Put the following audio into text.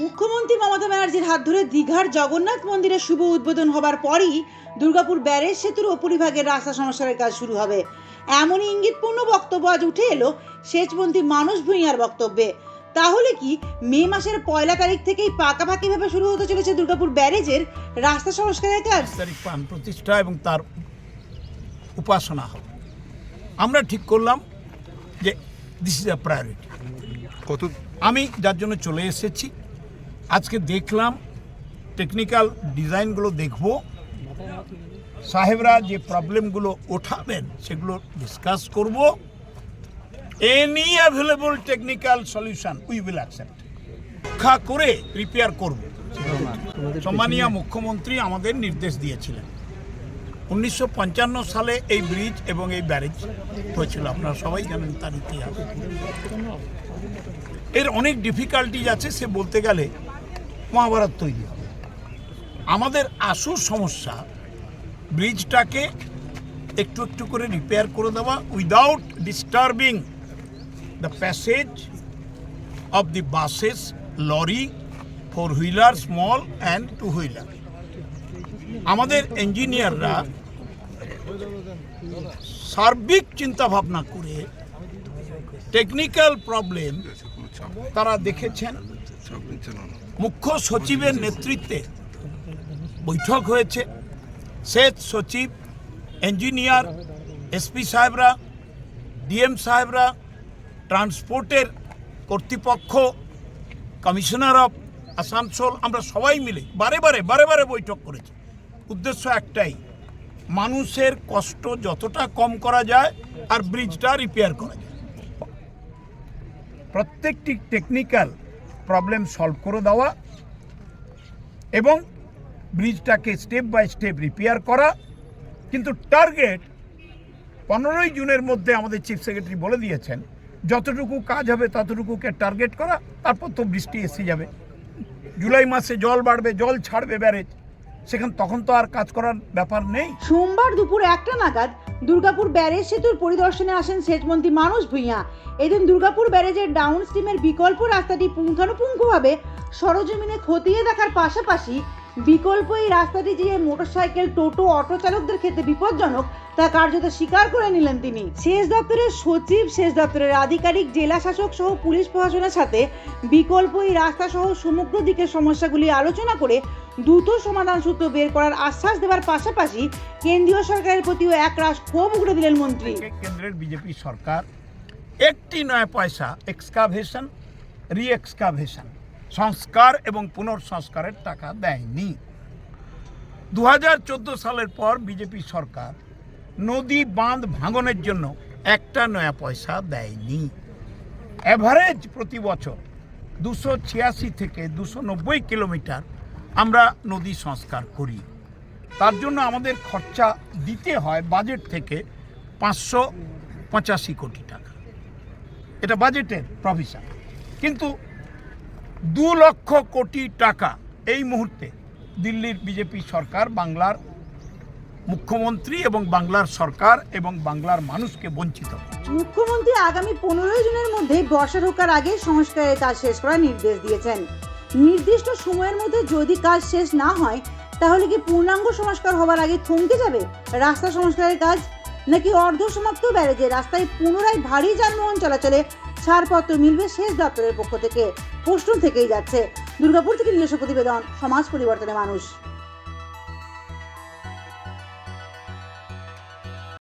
মুখ্যমন্ত্রী মমতা ব্যানার্জির হাত ধরে দীঘার জগন্নাথ মন্দিরের শুভ উদ্বোধন হবার পরই দুর্গাপুর ব্যারেজ সেতুর উপরিভাগের রাস্তা সংস্কারের কাজ শুরু হবে। এমনই ইঙ্গিতপূর্ণ বক্তব্য আজ উঠে এলো সেচমন্ত্রী মানুষ ভূঁইয়ার বক্তব্যে। তাহলে কি মে মাসের পয়লা তারিখ থেকেই পাকাপাকিভাবে শুরু হতে চলেছে দুর্গাপুর ব্যারেজের রাস্তা সংস্কারের কাজ? তারিখ প্রাণ প্রতিষ্ঠা এবং তার উপাসনা হবে। আমরা ঠিক করলাম যে দিস ইজ আ প্রায়োরিটি কত আমি যার জন্য চলে এসেছি। আজকে দেখলাম টেকনিক্যাল ডিজাইনগুলো দেখব। সাহেবরা যে প্রবলেমগুলো ওঠাবেন, সেগুলো ডিসকাস করব। Any available technical solution we will accept রক্ষা করে রিপেয়ার করব। সম্মানীয় মুখ্যমন্ত্রী আমাদের নির্দেশ দিয়েছিলেন। উনিশশো পঞ্চান্ন সালে এই ব্রিজ এবং এই ব্যারেজ হয়েছিল। আপনারা সবাই জানেন তার ইতিহাস। এর অনেক ডিফিকাল্টিজ আছে, সে বলতে গেলে মহাভারত তৈরি হবে। আমাদের আসল সমস্যা ব্রিজটাকে একটু একটু করে রিপেয়ার করে দেওয়া without disturbing the passage of the buses lorry four wheeler small and two wheeler আমাদের ইঞ্জিনিয়াররা সার্বিক চিন্তাভাবনা করে টেকনিক্যাল প্রবলেম তারা দেখেছেন। মুখ্য সচিবের নেতৃত্বে বৈঠক হয়েছে। সেচ সচিব, ইঞ্জিনিয়ার এসপি সাহেবরা ডিএম সাহেবরা, ট্রান্সপোর্টের কর্তৃপক্ষ, কমিশনার অফ আসানসোল, আমরা সবাই মিলে বারে বারে বারে বারে বৈঠক করেছি। উদ্দেশ্য একটাই, মানুষের কষ্ট যতটা কম করা যায় আর ব্রিজটা রিপেয়ার করা যায়। প্রত্যেকটি টেকনিক্যাল প্রবলেম সলভ করে দেওয়া এবং ব্রিজটাকে স্টেপ বাই স্টেপ রিপেয়ার করা। কিন্তু টার্গেট পনেরোই জুনের মধ্যে আমাদের চিফ সেক্রেটারি বলে দিয়েছেন, যতটুকু কাজ হবে ততটুকুকে টার্গেট করা, তারপর তো বৃষ্টি এসে যাবে। জুলাই মাসে জল বাড়বে, জল ছাড়বে ব্যারেজ সেখান তখন তো আর কাজ করার ব্যাপার নেই। সোমবার দুপুর একটা নাগাদ দুর্গাপুর ব্যারেজ সেতুর পরিদর্শনে আসেন সেচমন্ত্রী মানুষ ভূঁইয়া। এদিন দুর্গাপুর ব্যারেজের ডাউন স্ট্রিমের বিকল্প রাস্তাটি পুঙ্খানুপুঙ্খভাবে সরজমিনে খতিয়ে দেখার পাশাপাশি বিকল্প এই রাস্তাটি যে মোটরসাইকেল, টোটো অটো চালকদের ক্ষেত্রে বিপজ্জনক, তা কার্যত স্বীকার করে নিলেন তিনি। সেচ দপ্তরের সচিব, সেচ দপ্তরের আধিকারিক, জেলা শাসক সহ পুলিশ প্রশাসনের সাথে বিকল্প এই রাস্তা সহ সমগ্র দিকের সমস্যাগুলি আলোচনা করে দ্রুত সমাধান সূত্র বের করার আশ্বাস দেওয়ার পাশাপাশি কেন্দ্রীয় সরকারের প্রতিও একরাশ ক্ষোভ উগড়ে দিলেন মন্ত্রী। কেন্দ্রের বিজেপি সরকার, একটি নয় পয়সা এক্সকাভেশন রি এক্সকাভেশন সংস্কার এবং পুনর্সংস্কারের টাকা দেয়নি। দু হাজার চোদ্দ সালের পর বিজেপি সরকার নদী বাঁধ ভাঙনের জন্য একটা নয়া পয়সা দেয়নি। অ্যাভারেজ প্রতি বছর দুশো ছিয়াশি থেকে দুশো নব্বই কিলোমিটার আমরা নদী সংস্কার করি। তার জন্য আমাদের খরচা দিতে হয় বাজেট থেকে পাঁচশো পঁচাশি কোটি টাকা। এটা বাজেটের প্রভিশন। কিন্তু দু লক্ষ কোটি টাকা এই মুহূর্তে দিল্লির বিজেপি সরকার, বাংলার মুখ্যমন্ত্রী এবং বাংলার সরকার এবং বাংলার মানুষকে বঞ্চিত মুখ্যমন্ত্রী আগামী পনেরোই জুনের মধ্যে বর্ষা ঢোকার আগে সংস্কারের কাজ শেষ করার নির্দেশ দিয়েছেন। নির্দিষ্ট সময়ের মধ্যে যদি কাজ শেষ না হয়, তাহলে কি পূর্ণাঙ্গ সংস্কার হবার আগে থমকে যাবে রাস্তা সংস্কারের কাজ? নাকি অর্ধ সমাপ্ত ব্যারেজে রাস্তায় পুনরায় ভারী যানবাহন চলাচলে ছাড়পত্র মিলবে শেষ দপ্তরের পক্ষ থেকে। প্রশ্ন থেকেই যাচ্ছে দুর্গাপুর থেকে নিজস্ব প্রতিবেদন, সমাজ পরিবর্তনের মানুষ।